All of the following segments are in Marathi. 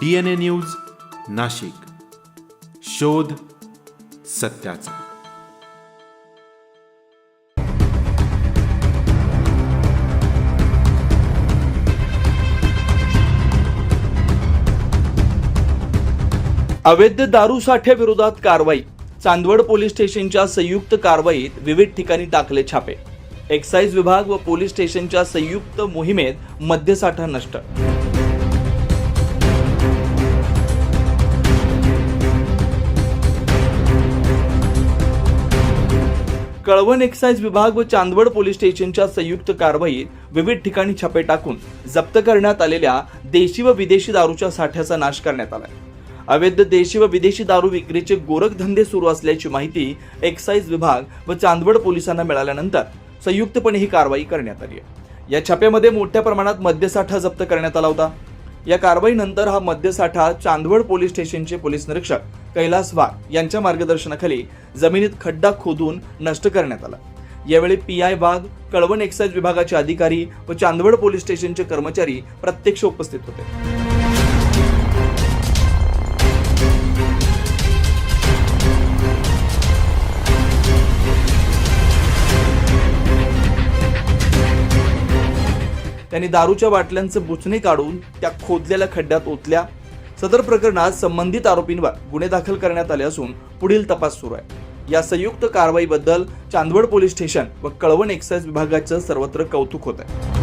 D N A news Nashik. शोध सत्याचा. अवैध दारू साठ्याविरोधात कारवाई. चांदवड पोलीस स्टेशनच्या संयुक्त कारवाईत विविध ठिकाणी टाकले छापे. एक्साईज विभाग व पोलीस स्टेशनच्या संयुक्त मोहिमेत मद्यसाठा नष्ट. कळवण एक्साईज विभाग व चांदवड पोलीस स्टेशनच्या संयुक्त कारवाईत विविध ठिकाणी छापे टाकून जप्त करण्यात आलेल्या देशी व विदेशी दारूच्या साठ्याचा नाश करण्यात आलाय. अवैध देशी व विदेशी दारू विक्रीचे गोरखधंदे सुरू असल्याची माहिती एक्साईज विभाग व चांदवड पोलिसांना मिळाल्यानंतर संयुक्तपणे ही कारवाई करण्यात आली आहे. या छाप्यामध्ये मोठ्या प्रमाणात मद्यसाठा जप्त करण्यात आला होता. या कारवाईनंतर हा मद्यसाठा चांदवड पोलीस स्टेशनचे पोलीस निरीक्षक कैलास वाघ यांच्या मार्गदर्शनाखाली जमिनीत खड्डा खोदून नष्ट करण्यात आला. यावेळी P I Wagh Kalwan excise विभागाचे अधिकारी व चांदवड पोलीस स्टेशनचे कर्मचारी प्रत्यक्ष उपस्थित होते. त्यांनी दारूच्या बाटल्यांचं बुचणे काढून त्या खोदलेल्या खड्ड्यात ओतल्या सदर प्रकरणात संबंधित आरोपींवर गुन्हे दाखल करण्यात आले असून पुढील तपास सुरू आहे. या संयुक्त कारवाईबद्दल चांदवड पोलीस स्टेशन व कळवण एक्साईज विभागाचं सर्वत्र कौतुक होत आहे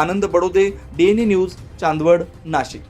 आनंद बडोदे डीएनए न्यूज चांदवड नाशिक.